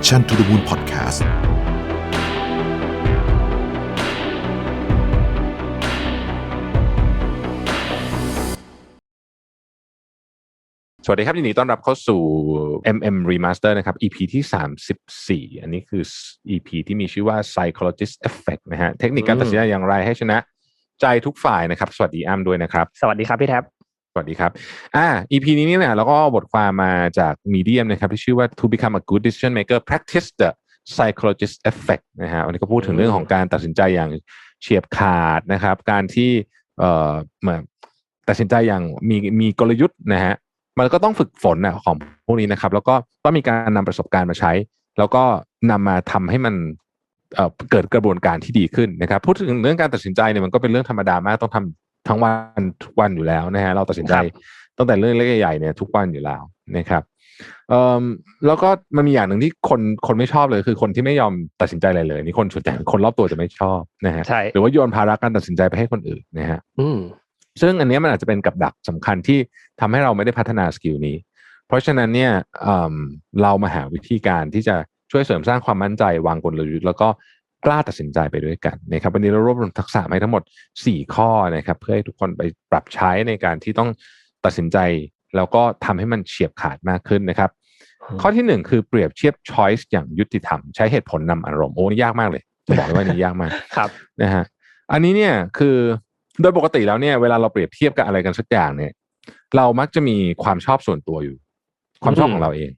Mission to the Moon Podcast สวัสดีครับยินดีต้อนรับเข้าสู่ MM Remaster นะครับ EP ที่ 34 อันนี้คือ EP ที่มีชื่อว่า Psychologist Effect นะฮะ เทคนิคการตัดสินใจอย่างไรให้ชนะ ใจทุกฝ่ายนะครับ สวัสดีอ้ำด้วยนะครับ สวัสดีครับพี่แท็บส วัสดีครับ อ่า EP นี้เนี่ยเราก็เอาบทความมาจาก Medium นะครับที่ชื่อว่า To become a good decision maker practice the psychologist effect นะฮะวันนี้ก็พูดถึงเรื่องของการตัดสินใจอย่างเฉียบขาดนะครับ การที่เอ่อเหมือนตัดสินใจอย่างมีมีกลยุทธ์นะฮะมันก็ต้องฝึกฝนนะของพวกนี้นะครับ แล้วก็ต้องมีการนำประสบการณ์มาใช้ แล้วก็นำมาทำให้มันเอ่อเกิดกระบวนการที่ดีขึ้นนะครับ พูดถึงเรื่องการตัดสินใจเนี่ยมันก็เป็นเรื่องธรรมดามากต้องทำ ทั้งวันทุกวันอยู่แล้วนะฮะเราตัดสินใจตั้งแต่เรื่องเล็กใหญ่ๆเนี่ยทุกวันอยู่แล้วนะครับเอ่อแล้วก็มันมีอย่างหนึ่งที่คนคนไม่ชอบเลยคือคนที่ไม่ยอมตัดสินใจอะไรเลย นี่คนส่วนใหญ่คนรอบตัวจะไม่ชอบนะฮะใช่หรือว่าโยนภาระการตัดสินใจไปให้คนอื่นนะฮะอืมซึ่งอันเนี้ยมันอาจจะเป็นกับดักสำคัญที่ทำให้เราไม่ได้พัฒนาสกิลนี้ เพราะฉะนั้นเนี่ยเอิ่มเรามาหาวิธีการที่จะช่วยเสริมสร้างความมั่นใจวางกลยุทธ์แล้วก็ กล้าตัดสินใจไปด้วยกันนะครับวันนี้เรารวบรวมทักษะมาให้ทั้งหมด 4 ข้อนะครับเพื่อให้ทุกคนไปปรับใช้ในการที่ต้องตัดสินใจแล้วก็ทำให้มันเฉียบขาดมากขึ้นนะครับอืมข้อที่หนึ่งคือเปรียบเทียบ choice อย่างยุติธรรม ใช้เหตุผลนำอารมณ์โอ้นี่ยากมากเลยจะบอกเลยว่านี่ยากมากครับนะฮะอันนี้เนี่ยคือโดยปกติแล้วเนี่ยเวลาเราเปรียบเทียบกับอะไรกันสักอย่างเนี่ย เรามักจะมีความชอบส่วนตัวอยู่ ความชอบอืมของเราเอง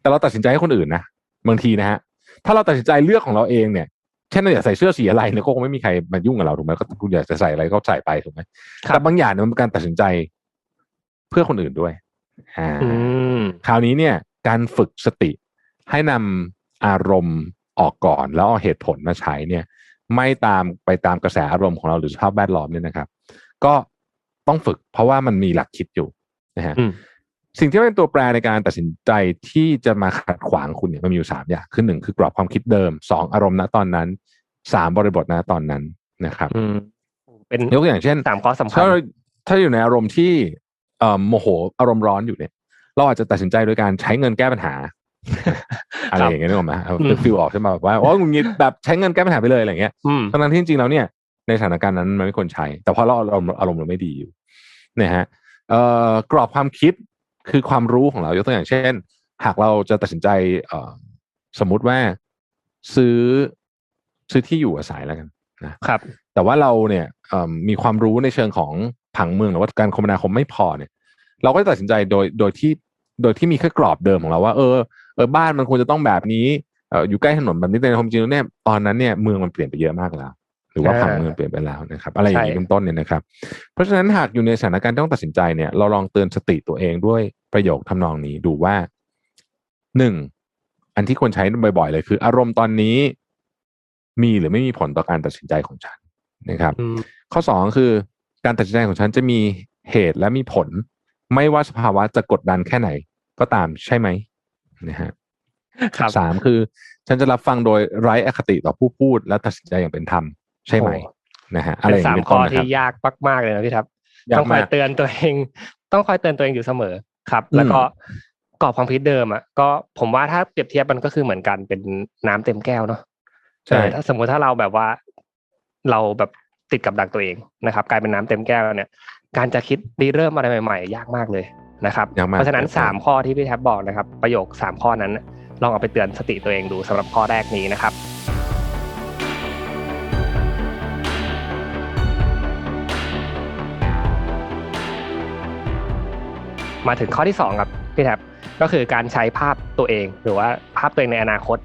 แต่เราตัดสินใจให้คนอื่นนะบางทีนะฮะถ้าเราตัดสินใจเลือกของเราเองเนี่ย เช่นเราอยากใส่เสื้อสีอะไรเนี่ยก็คงไม่มีใครมายุ่งกับเราถูกไหมก็คุณอยากจะใส่อะไรก็ใส่ไปถูกไหมครับแต่บางอย่างเนี่ยมันเป็นการตัดสินใจเพื่อคนอื่นด้วยอ่าอืมคราวนี้เนี่ย การฝึกสติให้นำอารมณ์ออกก่อน แล้วเอาเหตุผลมาใช้เนี่ย ไม่ตามไปตามกระแสอารมณ์ของเราหรือสภาพแวดล้อมเนี่ยนะครับ ก็ต้องฝึกเพราะว่ามันมีหลักคิดอยู่นะฮะอืมสิ่งที่เป็นตัวแปรในการตัดสินใจที่จะมาขัดขวางคุณเนี่ยมันมีอยู่สามอย่างคือหนึ่งคือกรอบความคิดเดิมสองอารมณ์ณตอนนั้น สามบริบทณตอนนั้นนะครับอืมเป็นยกตัวอย่างเช่นสามข้อสำคัญถ้าเราถ้าอยู่ในอารมณ์ที่เอ่อโมโหอารมณ์ร้อนอยู่เนี่ย เราอาจจะตัดสินใจโดยการใช้เงินแก้ปัญหาอะไรอย่างเงี้ยนึกออกไหมเอาอืมฟิลออกใช่ไหมแบบว่าโอ้ยหงุดหงิดแบบใช้เงินแก้ปัญหาไปเลยอะไรอย่างเงี้ยอืมทั้งนั้นที่จริงๆแล้วเนี่ยในสถานการณ์นั้นมันไม่ควรใช้ แต่เพราะเราอารมณ์อารมณ์เราไม่ดีอยู่นะฮะเอ่อกรอบความคิดคือความรู้ของเรายกตัวอย่างเช่น หากเราจะตัดสินใจเอ่อสมมุติว่าซื้อ ซื้อที่อยู่อาศัยแล้วกันนะครับ แต่ว่าเราเนี่ยเอิ่มมีความรู้ในเชิงของผังเมืองหรือว่าการคมนาคมไม่พอเนี่ย เราก็จะตัดสินใจโดยโดยที่โดยที่มีแค่กรอบเดิมของเราว่าเออเออบ้านมันควรจะต้องแบบนี้เอออยู่ใกล้ถนนแบบนี้แต่ในความจริงแล้วเนี่ยตอนนั้นเนี่ยเมืองมันเปลี่ยนไปเยอะมากแล้ว หรือว่าอ่าผังเมืองเปลี่ยนไปแล้วนะครับ อะไรอย่างนี้ใช่เป็นต้นเนี่ยนะครับ เพราะฉะนั้นหากอยู่ในสถานการณ์ที่ต้องตัดสินใจเนี่ยเราลองเตือนสติตัวเองด้วยประโยคทำนองนี้ดูว่าหนึ่งอันที่ควรใช้บ่อยๆเลยคือ อารมณ์ตอนนี้ มีหรือไม่มีผลต่อการตัดสินใจของฉันนะครับอืมข้อสองคือการตัดสินใจของฉันจะมีเหตุและมีผล ไม่ว่าสภาวะจะกดดันแค่ไหนก็ตามใช่ไหมนะฮะครับสามคือ ฉันจะรับฟังโดยไร้อคติต่อผู้พูดและตัดสินใจอย่างเป็นธรรมใช่ไหมโอ้นะฮะอะไรเป็นอย่างสามนี้เป็นข้ต้อนนะคที่รับยากมากๆเลยนะพี่แท็บยากต้องคอยมากเตือนตัวเอง ต้องคอยเตือนตัวเองอยู่เสมอครับอืมแล้วก็กรอบความคิดเดิมอะก็ผมว่าถ้าเปรียบเทียบมันก็คือเหมือนกันเป็นน้ำเต็มแก้วเนาะ ใช่เออถ้าสมมุติถ้าเราแบบว่า เราแบบติดกับดักตัวเองนะครับ กลายเป็นน้ำเต็มแก้วเนี่ย การจะคิดรีเริ่มอะไรใหม่ๆ ยากมากเลยนะครับยากมากเพราะฉะนั้นยากมากสามข้อที่พี่แท็บบอกนะครับ ประโยคสามข้อนั้น ลองเอาไปเตือนสติตัวเองดูสำหรับข้อแรกนี้นะครับมาถึงข้อที่สองครับพี่แท็บก็คือการใช้ภาพตัวเอง หรือว่าภาพตัวเองในอนาคต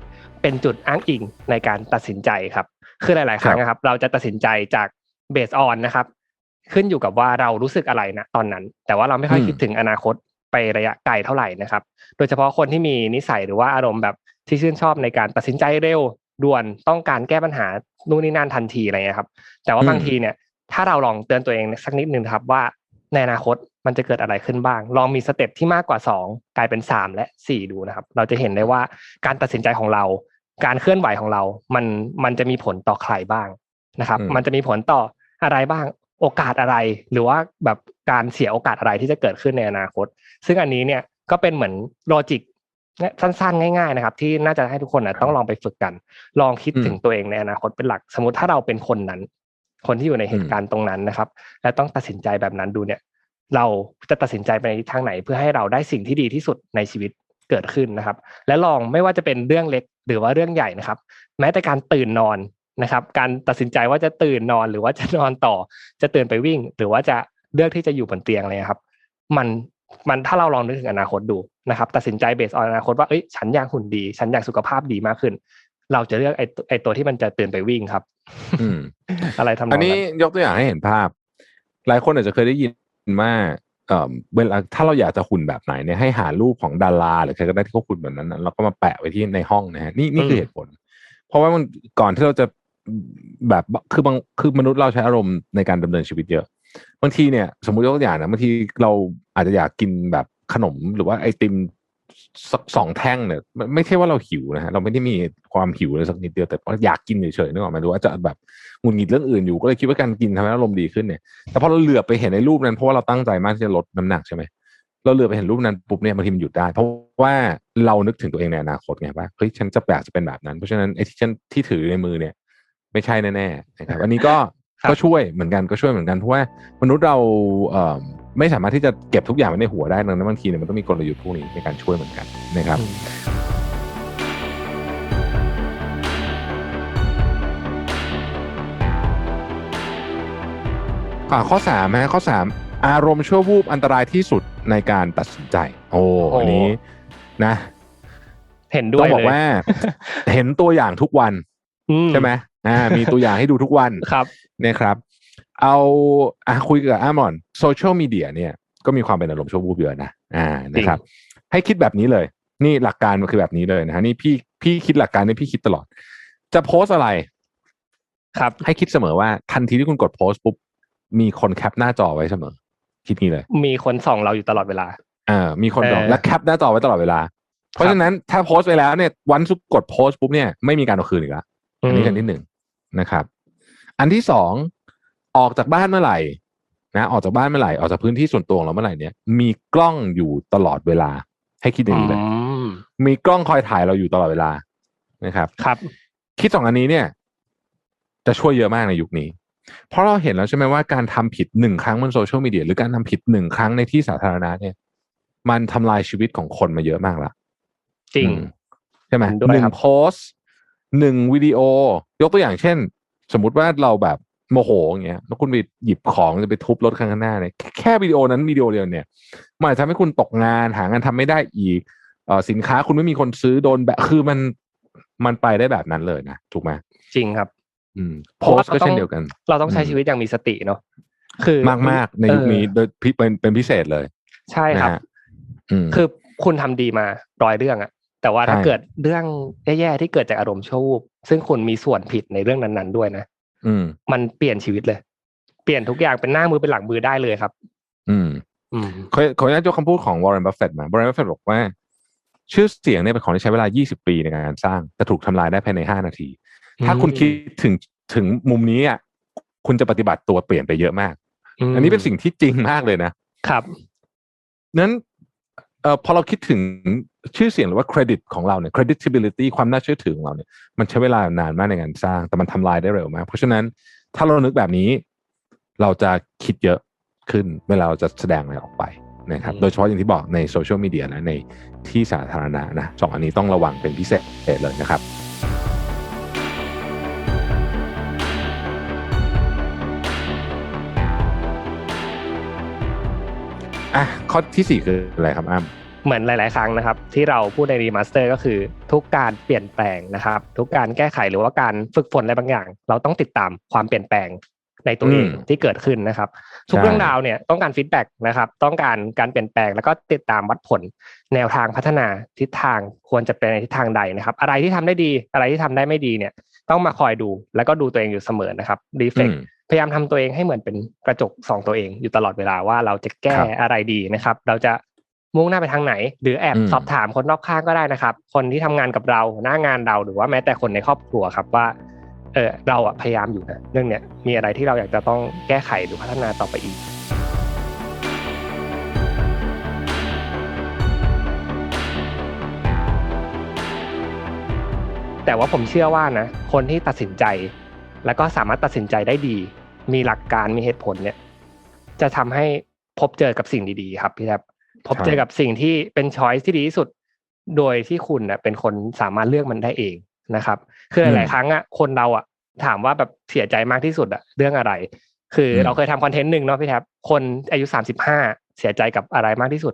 เป็นจุดอ้างอิงในการตัดสินใจครับ คือหลาย ๆ ครั้งนะครับ เราจะตัดสินใจจากเบสออนนะครับ ขึ้นอยู่กับว่าเรารู้สึกอะไรนะตอนนั้น แต่ว่าเราไม่ค่อยอืมคิดถึงอนาคตไประยะไกลเท่าไหร่นะครับ โดยเฉพาะคนที่มีนิสัยหรือว่าอารมณ์แบบที่ชื่นชอบในการตัดสินใจเร็วด่วนต้องการแก้ปัญหานู่นนี่นั่นทันทีอะไรเงี้ยครับ แต่ว่าอืมบางทีเนี่ย ถ้าเราลองเตือนตัวเองสักนิดนึงนะครับว่าในอนาคตมันจะเกิดอะไรขึ้นบ้าง ลองมีสเต็ปที่มากกว่าสองกลายเป็นสามและสี่ดูนะครับ เราจะเห็นได้ว่าการตัดสินใจของเรา การเคลื่อนไหวของเรา มันมันจะมีผลต่อใครบ้างนะครับอืมมันจะมีผลต่ออะไรบ้างโอกาสอะไร หรือว่าแบบการเสียโอกาสอะไรที่จะเกิดขึ้นในอนาคต ซึ่งอันนี้เนี่ยก็เป็นเหมือนโลจิกสั้นๆ ง่าย ๆ นะครับ ที่น่าจะให้ทุกคนนะต้องลองไปฝึกกัน ลองคิดอืมถึงตัวเองในอนาคตเป็นหลัก สมมติถ้าเราเป็นคนนั้น คนที่อยู่ในเหตุการณ์ตรงนั้นนะครับ และต้องตัดสินใจแบบนั้นดูเนี่ย เราจะตัดสินใจไปในทิศทางไหน เพื่อให้เราได้สิ่งที่ดีที่สุดในชีวิตเกิดขึ้นนะครับ และลองไม่ว่าจะเป็นเรื่องเล็ก หรือว่าเรื่องใหญ่นะครับ แม้แต่การตื่นนอนนะครับ การตัดสินใจว่าจะตื่นนอนหรือว่าจะนอนต่อ จะตื่นไปวิ่ง หรือว่าจะเลือกที่จะอยู่บนเตียงเลยครับ มันมันถ้าเราลองนึกถึงอนาคตดูนะครับ ตัดสินใจเบสออนอนาคตว่าเอ้ยฉันอยากหุ่นดี ฉันอยากสุขภาพดีมากขึ้น เราจะเลือกไอ้ตัวไอ้ตัวที่มันจะตื่นไปวิ่งครับ อืม อะไรทำนองอันนี้นั้นยกตัวอย่างให้เห็นภาพ หลายคนอาจจะเคยได้ยินว่า เอ่อเวลาถ้าเราอยากจะหุ่นแบบไหนเนี่ยให้หารูปของดาราหรือใครก็ได้ที่เขาหุ่นแบบนั้นนะแล้วก็มาแปะไว้ที่ในห้องนะฮะนี่นี่คือเหตุผล เพราะว่ามันก่อนที่เราจะแบบคือบางคือมนุษย์เราใช้อารมณ์ในการดำเนินชีวิตเยอะบางทีเนี่ย สมมติยกตัวอย่างนะบางทีเราอาจจะอยากกินแบบขนมหรือว่าไอติม สักสองแท่งเนี่ยไม่ไม่ใช่ว่าเราหิวนะฮะเราไม่ได้มีความหิวเลยสักนิดเดียวแต่ว่าอยากกินเฉยๆนึกออกไหมหรือว่าจะแบบหงุดหงิดเรื่องอื่นอยู่ก็เลยคิดว่าการกินทำให้อารมณ์ดีขึ้นเนี่ยแต่พอเราเหลือบไปเห็นในรูปนั้นเพราะว่าเราตั้งใจมากที่จะลดน้ำหนักใช่ไหมเราเหลือบไปเห็นรูปนั้นปุ๊บเนี่ยบางทีมันหยุดได้ เพราะว่าเรานึกถึงตัวเองในอนาคตไงว่าเฮ้ยฉันจะอยากจะเป็นแบบนั้น เพราะฉะนั้นไอ้ที่ฉันที่ถือในมือเนี่ย ไม่ใช่แน่ๆนะครับอันนี้ก็ครับก็ช่วยเหมือนกันก็ช่วยเหมือนกันเพราะว่ามนุษย์เราเอ่อ ไม่สามารถที่จะเก็บทุกอย่างไว้ในหัวได้ดังนั้นบางทีเนี่ยมันต้องมีกลยุทธ์พวกนี้ในการช่วยเหมือนกันนะครับอืมอ่าข้อสามฮะข้อสามอารมณ์ชั่ววูบอันตรายที่สุดในการตัดสินใจ โอ้อันนี้นะ เห็นด้ต้วอยงบอเลกยว่า เห็นตัวอย่างทุกวันอืใช่ไหมอ่ามีตัวอย่างให้ดูทุกวันครับนะครับ เอาอะคุยกับอามอนโซเชียลมีเดียเนี่ย ก็มีความเป็นอารมณ์ชั่ววูบเยอะนะอ่านะครับ ให้คิดแบบนี้เลย นี่หลักการมันคือแบบนี้เลยนะฮะนี่พี่พี่คิดหลักการนี่พี่คิดตลอด จะโพสอะไร ครับ ให้คิดเสมอว่าทันทีที่คุณกดโพสต์ปุ๊บมีคนแคปหน้าจอไว้เสมอ คิดงี้เลย มีคนส่องเราอยู่ตลอดเวลาอ่ามีคนบอกเออและแคปหน้าจอไว้ตลอดเวลา เพราะฉะนั้นถ้าโพสต์ไปแล้วเนี่ย วันสุกกดโพสต์ปุ๊บเนี่ยไม่มีการเอาคืนอีกแล้วอันนี้กันที่หนึ่งนะครับ อันที่สอง ออกจากบ้านเมื่อไหร่นะออกจากบ้านเมื่อไหร่ออกจากพื้นที่ส่วนตัวของเราเมื่อไหร่เนี่ยมีกล้องอยู่ตลอดเวลา ให้คิดอย่างนี้เลยอืมมีกล้องคอยถ่ายเราอยู่ตลอดเวลานะครับ ครับ คิดสองอันนี้เนี่ย จะช่วยเยอะมากในยุคนี้ เพราะเราเห็นแล้วใช่ไหมว่าการทำผิดหนึ่งครั้งบนโซเชียลมีเดียหรือการทำผิดหนึ่งครั้งในที่สาธารณะเนี่ย มันทำลายชีวิตของคนมาเยอะมากละจริงอืมใช่ไหมเห็นด้วยหนึ่ครังบโพสต์หนึ่งวิดีโอ ยกตัวอย่างเช่น สมมุติว่าเราแบบ โมโหอย่างเงี้ยแล้วคุณไปหยิบของจะไปทุบรถข้างหน้าเนี่ยแค่แค่วิดีโอนั้นวิดีโอเดียวเนี่ยมันอาจจะทำให้คุณตกงานหางานทำไม่ได้อีกเอ่อสินค้าคุณไม่มีคนซื้อโดนแบบคือมันมันไปได้แบบนั้นเลยนะถูกไหมจริงครับ อืมเพโพราะว่าสต์ก็เราต้องเช่นเดียวกัน เราต้องใช้อืมชีวิตอย่างมีสติเนาะคือมากมากๆในยุคนี้เออโดยพิเป็นเป็นพิเศษเลย ใช่ครับนะฮะอืมคือคุณทำดีมาร้อยเรื่องอะแต่ว่าถ้าใช่เกิดเรื่องแย่ๆที่เกิดจากอารมณ์ชั่ววูบซึ่งคุณมีส่วนผิดในเรื่องนั้นๆด้วยนะอื มมันเปลี่ยนชีวิตเลย เปลี่ยนทุกอย่างเป็นหน้ามือเป็นหลังมือได้เลยครับ อืมอืมขอขออนุญาตยกคำพูดของวอร์เรนบัฟเฟตมาวอร์เรนบัฟเฟตบอกว่า ชื่อเสียงเนี่ยเป็นของที่ใช้เวลา 20 ปีในการสร้าง แต่ถูกทำลายได้ภายใน 5 นาที ถ้าคุณคิดถึงถึงมุมนี้อะคุณจะปฏิบัติตัวเปลี่ยนไปเยอะมากมอันนี้เป็นสิ่งที่จริงมากเลยนะครับนั้น เอ่อพอเราคิดถึงชื่อเสียงหรือว่าเครดิตของเราเนี่ย credibility ความน่าเชื่อถือของเราเนี่ยมันใช้เวลานานมากในการสร้าง แต่มันทำลายได้เร็วมาก เพราะฉะนั้นถ้าเรานึกแบบนี้ เราจะคิดเยอะขึ้นเวลาเราจะแสดงอะไรออกไปนะครับอืมโดยเฉพาะอย่างที่บอกในโซเชียลมีเดียและในที่สาธารณะนะสองอันนี้ต้องระวังเป็นพิเศษเลยนะครับ อะข้อที่สี่คืออะไรครับอ้ำเหมือนหลาย ๆ ครั้งนะครับ ที่เราพูดในรีมาสเตอร์ก็คือทุกการเปลี่ยนแปลงนะครับ ทุกการแก้ไขหรือว่าการฝึกฝนอะไรบางอย่าง เราต้องติดตามความเปลี่ยนแปลงในตัวเองอืมที่เกิดขึ้นนะครับ ทุกใช่เรื่องราวเนี่ยต้องการฟีดแบ็กนะครับ ต้องการการเปลี่ยนแปลงแล้วก็ติดตามวัดผล แนวทางพัฒนาทิศทางควรจะเป็นในทิศทางใดนะครับ อะไรที่ทำได้ดีอะไรที่ทำได้ไม่ดีเนี่ย ต้องมาคอยดูแล้วก็ดูตัวเองอยู่เสมอนะครับรีเฟอืกมพยายามทำตัวเองให้เหมือนเป็นกระจกส่องตัวเองอยู่ตลอดเวลาว่าเราจะแก้ครับอะไรดีนะครับ เราจะมุ่งหน้าไปทางไหน หรือแอบอืมสอบถามคนรอบข้างก็ได้นะครับ คนที่ทำงานกับเราหน้างานเราหรือว่าแม้แต่คนในครอบครัวครับว่าเออเราอะพยายามอยู่นะเรื่องเนี้ยมีอะไรที่เราอยากจะต้องแก้ไขหรือพัฒนาต่อไปอีก แต่ว่าผมเชื่อว่านะคนที่ตัดสินใจ แล้วก็สามารถตัดสินใจได้ดี มีหลักการมีเหตุผลเนี่ย จะทำให้พบเจอกับสิ่งดีๆ ครับพี่แทบพบเจอกับสิ่งที่เป็นช้อยที่ดีที่สุด โดยที่คุณเน่ะเป็นคนสามารถเลือกมันได้เองนะครับ คือหลายๆครั้งอะคนเราอะถามว่าแบบเสียใจมากที่สุดอะเรื่องอะไร คือเราเคยทำคอนเทนต์หนึ่งเนาะพี่แทบคนอายุสามสิบห้าเสียใจกับอะไรมากที่สุด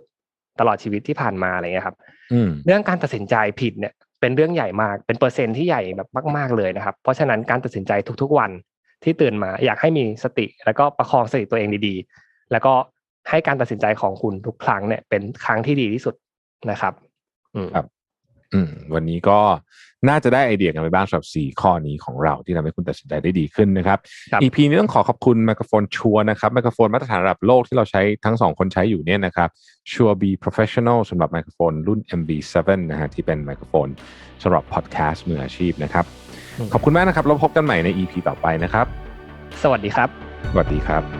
ตลอดชีวิตที่ผ่านมาอะไรเงี้ยครับอืมเรื่องการตัดสินใจผิดเนี่ย เป็นเรื่องใหญ่มาก เป็นเปอร์เซ็นต์ที่ใหญ่แบบมาก ๆเลยนะครับ เพราะฉะนั้นการตัดสินใจทุกๆวันที่ตื่นมาอยากให้มีสติ แล้วก็ประคองสติตัวเองดีๆ แล้วก็ให้การตัดสินใจของคุณทุกครั้งเนี่ยเป็นครั้งที่ดีที่สุดนะครับอืมครับ อืมวันนี้ก็น่าจะได้ไอเดียกันไปบ้างสำหรับสี่ข้อนี้ของเราที่ทำให้คุณตัดสินใจได้ดีขึ้นนะครับครับ EP นี้ต้องขอขอบคุณไมโครโฟนชัวนะครับไมโครโฟนมาตรฐานระดับโลกที่เราใช้ทั้งสองคนใช้อยู่เนี่ยนะครับชัว B Professional สำหรับไมโครโฟนรุ่น MV7 นะฮะที่เป็นไมโครโฟนสำหรับพอดแคสต์มืออาชีพนะครับอืมขอบคุณมากนะครับแล้วพบกันใหม่ใน EP ต่อไปนะครับ สวัสดีครับ สวัสดีครับ